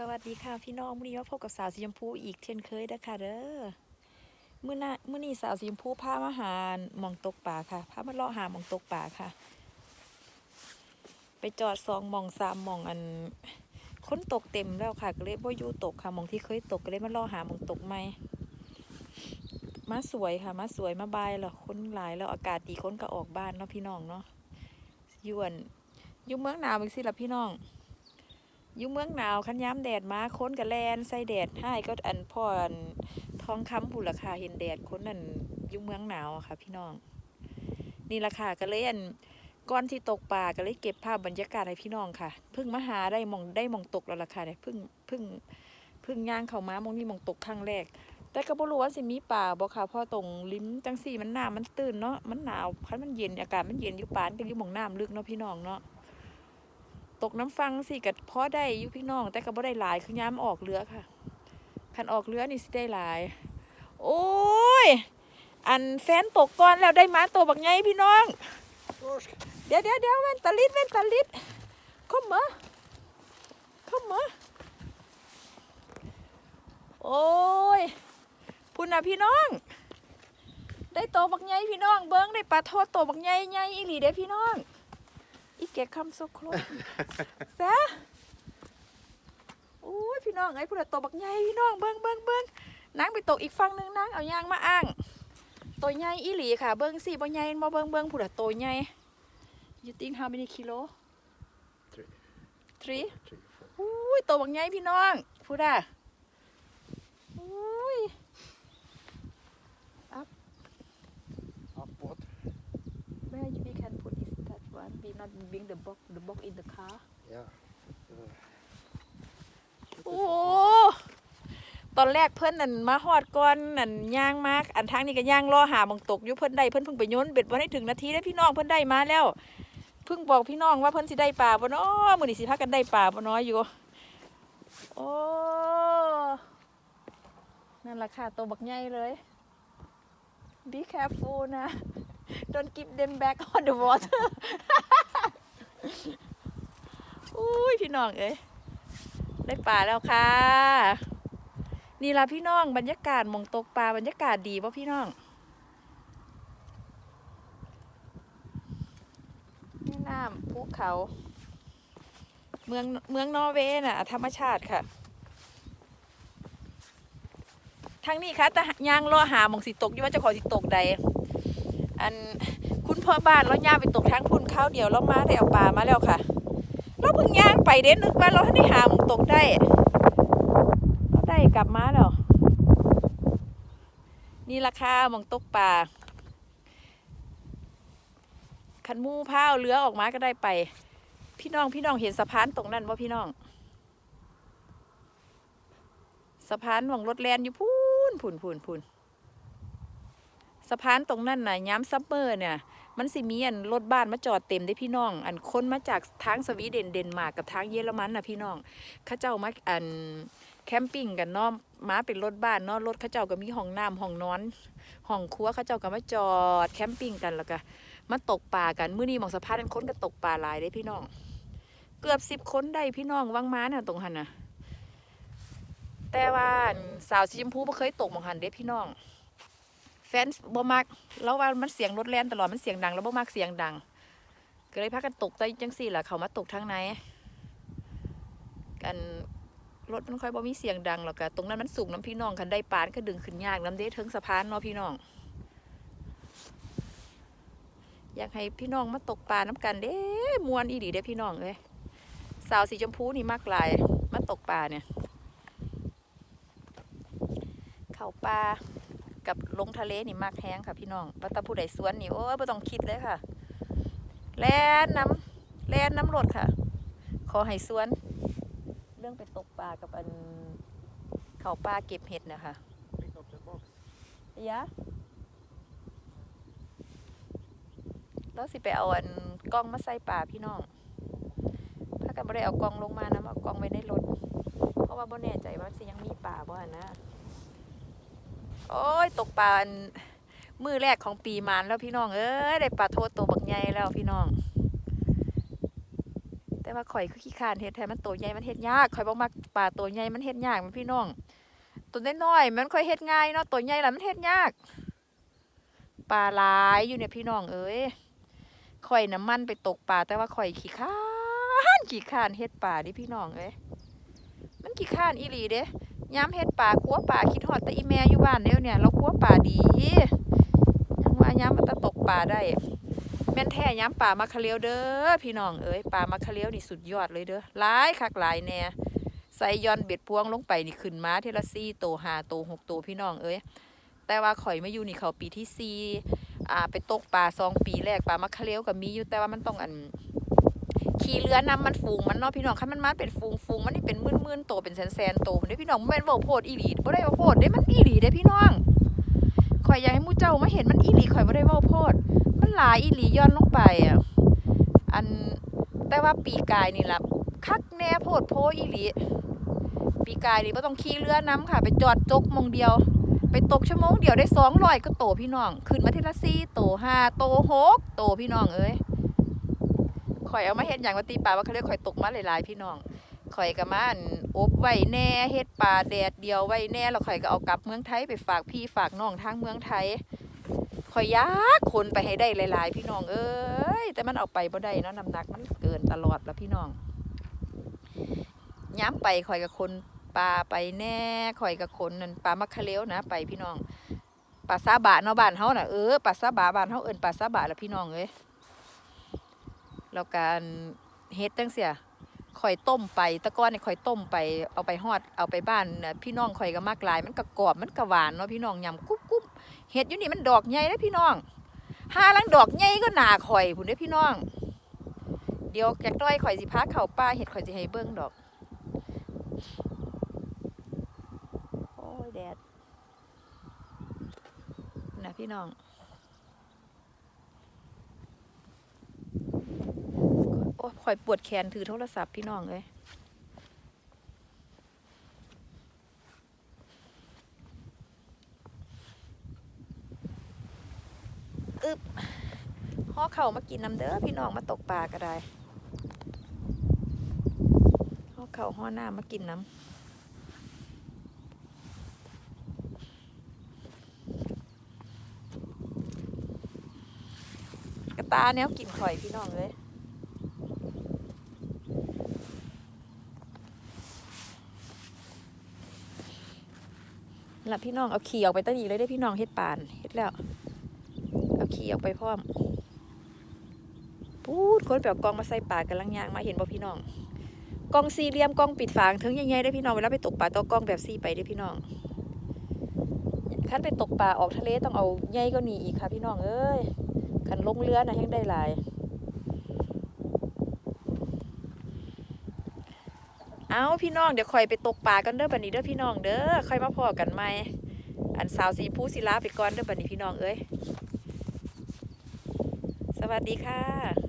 สวัสดีค่ะพี่น้องมื้อนี้มาพบกับสาวสีชมพูอีกเช่นเคยเด้อค่ะเด้อมื้อหน้ามื้อนี้สาวสีชมพูพามาหาหมองตกป่าค่ะพามาเลาะหามองตกป่าค่ะ ไปจอดสองมองสามมองอันค้นตกเต็มแล้วค่ะก็เลยบ่อยู่ตกค่ะมองที่เคยตกก็เลยมาเลาะหามองตกใหม่มาสวยค่ะมาสวยมาบายแล้วคนหลายแล้วอากาศดีค้นก็ออกบ้านเนาะพี่น้องเนาะยวนอยู่เมืองหนาวอีกสิล่ะพี่น้อง อยู่เมืองหนาวคันย้ำแดดมาค้นกับแลนใส่แดดให้ก็อันพ่ออันทองคำบุราคาเห็นแดดค้นนั่นอยู่เมืองหนาวอะค่ะ พี่น้อง นี่ราคาก็เลยอันก้อนที่ตกปลาก็เลยเก็บภาพบรรยากาศให้พี่น้องค่ะเพิ่งมาหาได้หมองได้หมองตกแล้วราคาเนี่ยเพิ่งเพิ่งเพิ่งย่างเข้ามามองนี่หมองตกครั้งแรก แต่ก็บ่รู้ว่าสิมีป่าบ่ค่ะเพราะตรงริมจังสี่มันน้ำมันตื้นเนาะมันหนาวคันมันเย็นอากาศมันเย็นอยู่ปานก็อยู่หมองน้ำลึกเนาะพี่น้องเนาะ ตกน้ำฟังสิกับพอได้ยู่พี่น้อง แต่ก็บ่ได้หลายคือย้ำออกเรือค่ะคันออกเรือนี่สิได้หลาย โอ้ย อันแฟนตกก่อนแล้วได้มาตัวบักไงพี่น้อง เดี๋ยวเดี๋ยวเดี๋ยวเว้นตะลิดเว้นตะลิดเข้ามาเข้ามาโอ้ยพุ่นน่ะพี่น้อง ได้โตบักไงพี่น้อง เบิ้งได้ปลาโทษโตบักไงไงอีหลีเด้พี่น้อง อีแกคำสุกโครแซะโอ้ยพี่น้องไอ้พุ่นน่ะโตวบักไงพี่น้องเบิ้งเบิ้งเบิ้งนางไปตกอีกฝั่งหนึงนางเอายางมาอ้างตัวใหญ่อีหลีค่ะ เบิ้งสิบ่ใหญ่บ่เบิ้งเบิ้งพุ่นน่ะตัวใหญ่ You think how many kilo Three. three Three, four. อุ้ยตัวบักใหญ่พี่น้องพูดอะอุ้ย not bring the box the box in the car Yeah. Uh, โอ้ตอนแรกเพิ่นนั่นมาฮอดก่อนนั่นย่างมากอันทางนี้ก็ย่างรอหาบังตกอยู่เพิ่นได้เพิ่นเพิ่งไปโยนเบ็ดบ่ได้ถึงนาทีได้พี่น้องเพิ่นได้มาแล้วเพิ่งบอกพี่น้องว่าเพิ่นสิได้ปลาบ่เนาะมื้อนี้สิพากันได้ปลาบ่เนาะอยู่โอ้นั่นล่ะค่ะตัวบักใหญ่เลย Be careful นะ Don't give them back on the water อุ้ยพี่น้องเอ้ยได้ปลาแล้วค่ะ นี่ละพี่น้องบรรยากาศมองตกปลาบรรยากาศดีป่ะพี่น้องแม่น้ำภูเขา เมืองเมืองนอร์เวย์น่ะ ธรรมชาติค่ะทางนี้ค่ะแต่ยางรอหามองสิตกอยู่ว่าเจะขอสิตกใดอัน คุณพ่อบ้านเราย่างไปตกทางพุ่นข้าวเดียวเรามาได้เอาปลามาแล้วค่ะ เราเพิ่งย่างไปเด้นึกว่าเราได้หามงตกได้เราได้กลับมาแล้วนี่ราคามองตกปลาคันมูพาเอาเรือออกมาก็ได้ไป พี่น้องพี่น้องเห็นสะพานตรงนั้นว่าพี่น้อง สะพานหวังรถแลนอยู่พูนพูนพูนพูน สะพานตรงนั้นน่ะย้ำซัมเมอร์เนี่ย มันสิมีอันรถบ้านมาจอดเต็มได้พี่น้อง อันคนมาจากทางสวีเดนเดนมาร์กกับทางเยอรมันน่ะพี่น้องข้าเจ้ามาอันแคมปิ้งกันเนาะมาเป็นรถบ้านเนาะรถข้าเจ้าก็มีห้องน้ำห้องนอนห้องครัวข้าเจ้าก็มาจอดแคมปิ้งกันแล้วก็มาตกปลากันมื้อนี้มองสะพานนั้นคนก็ตกปลาหลายได้พี่น้อง เกือบสิบคนได้พี่น้องวังม้าน่ะตรงหันน่ะแต่ว่าสาวสีชมพูบ่เคยตกมองหันเด้พี่น้อง แฟนบ่มักแล้วว่ามันเสียงรถแล่นตลอดมันเสียงดัง แล้วบ่มักเสียงดัง ก็เลยพากันตกใต้จังสี่แหละเขามาตกทางไหนกันรถมันค่อยบ่มีเสียงดังหรอกกะตรงนั้นมันสูงน้ำพี่น้องคันได้ปานก็ดึงขึ้นยากน้ำเด้ถึงสะพานเนาะพี่น้อง อยากให้พี่น้องมาตกปลาน้ำกันเด้มวนอีหลีเด้พี่น้องเอ้ยสาวสีชมพูนี่มากลายมาตกปลาเนี่ย เข้าป่า กับลงทะเลนี่มากแห้งค่ะพี่น้องปัตตาผู้ใดสวนนี่โอ้ยไม่ต้องคิดเลยค่ะ แล่นน้ำแล่นน้ำรถค่ะ ขอให้สวน เรื่องไปตกปลากับอันเขาปลาเก็บเห็ดนะคะยะแล้วสิไปเอาอันกล้องมาใส่ป่าพี่น้อง ถ้ากันไม่ได้เอากล้องลงมานะเอากล้องไว้ในรถ เพราะว่าบ่แน่ใจว่าสิยังมีป่าบ่หั่นนะ โอ้ยตกปลามือแรกของปีมานแล้วพี่น้องเอ้ยได้ปลาโทษตัวบักใหญ่แล้วพี่น้อง แต่ว่าข่อยคือขี้คานเฮ็ดแท้มันโตใหญ่มันเฮ็ดยากข่อยบ่มักปลาโตใหญ่มันเฮ็ดยากมันพี่น้อง ตัวน้อยๆมันค่อยเฮ็ดง่ายเนาะตัวใหญ่ล่ะมันเฮ็ดยากปลาหลายอยู่เนี่ยพี่น้องเอ้ยข่อยน้ำมันไปตกปลาแต่ว่าข่อยขี้คร้านขี้คร้านเฮ็ดปลาดิพี่น้องเอ้ยมันขี้คร้านอีหลีเด้ ยามเฮ็ดปลาคั่วปลาคิดฮอดแต่อีแม่อยู่บ้านเด้วเนี่ย เราคั่วปลาดียังว่ายามมันตะตกปลาได้ แม่นแท้ย้ำป่ามาคาเลียวเด้อพี่น้องเอ้ยป่ามาคาเลียวนี่สุดยอดเลยเด้อหลายคักหลายแน่ใส่ย้อนเบ็ดพวงลงไปนี่ขึ้นมาเทละซี่โตหาโตหกโตพี่น้องเอ้ยแต่ว่าข่อยมาอยู่นี่เขาปีที่สี่อ่าไปตกปลาสองปีแรกปลามาคาเลียวก็มีอยู่แต่ว่ามันต้องอัน ขี่เรือนำมันฟูงมันเนาะพี่น้องคันมันมาเป็นฟูงฟูงมันนี่เป็นมื่นๆโตเป็นแสนๆโตเด้พี่น้องแม่นเว้าโพดอีหลีบ่ได้เว้าโพดเด้มันอีหลีเด้พี่น้องข่อยอยากให้มู่เจ้ามาเห็นมันอีหลีข่อยบ่ได้เว้าโพด มันหลายอีหลีย้อนลงไปอะอันแต่ว่าปีกายนี่ล่ะคักแน่โพดโพอีหลีปีกายนี่บ่ต้องขี่เรือน้ำค่ะ ไปจอดจกมองเดียวไปตกชั่วโมงเดียวได้สองร้อยก็โตพี่น้อง ขึ้นมาทีละสี่โตห้าโตหกโตพี่น้องเอ้ย ข่อยเอามาเฮ็ดอย่างว่าตีปลาว่าเขาเรียกข่อยตกมาหลายๆพี่น้องข่อยก็มาอันอบไว้แน่เฮ็ดปลาแดดเดียวไว้แน่แล้วข่อยก็เอากลับเมืองไทยไปฝากพี่ฝากน้องทางเมืองไทยข่อยยากคนไปให้ได้หลาย ๆ พี่น้องเอ้ยแต่มันเอาไปบ่ได้เนาะน้ำหนักมันเกินตลอดแล้วพี่น้องย้ำไปข่อยกับคนปลาไปแน่ข่อยกับคนนั่นปลามักคะเลวนะ ไปพี่น้องปลาซาบะเนาะบ้านเฮาน่ะเออปลาซาบะบ้านเฮาเอิ้นปลาซาบะแล้วพี่น้องเอ้ย แล้วการเฮ็ดจังเสียข่อยต้มไป ตะก้อนนี่ข่อยต้มไป เอาไปฮอด เอาไปบ้านพี่น้องข่อยก็มากลาย มันก็กรอบ มันก็หวานเนาะพี่น้องยำกุ๊บกุ๊บเห็ดอยู่นี่มันดอกใหญ่นะพี่น้องห้าลังดอกใหญ่ก็หนาข่อยผุนเด้พี่น้อง เดี๋ยวแกกต้อยข่อยสิพาเข่าป้าเห็ดข่อยสิให้เบิ้งดอก โอ้ยแดดนะพี่น้อง โอ้ย ข่อยปวดแขนถือโทรศัพท์พี่น้องเลยอึบห่อเข่ามากินน้ำเด้อพี่น้องมาตกปลาก็ได้ห่อเข่าห่อหน้ามากินน้ำกระตาแนวกินข่อยพี่น้องเลย ล้วพี่น้องเอาขี่ออกไปตั้งอีเลยได้พี่น้องเฮ็ดปานเฮ็ดแล้ว เอาขี่ออกไปพร้อมพูดคนแปลกองมาใส่ปากกันลังยางมาเห็นบ่พี่น้องกองสี่เหลี่ยมกองปิดฝางถึงใหญ่ๆได้พี่น้องเวลาไปตกปลาต้องกองแบบสี่ไปได้พี่น้องขั้นไปตกปลาออกทะเลต้องเอาใหญ่ก็หนีอีกค่ะพี่น้องเอ้ยขันลงเรือนะยังได้หลาย เอาพี่น้องเดี๋ยวคอยไปตกปลากันเด้อบันนี้เด้อพี่น้องเด้อคอยมาพอกันใหม่อันสาวสีผู้ศิลาไปก่อนเด้อบันนี้พี่น้องเอ้ยสวัสดีค่ะ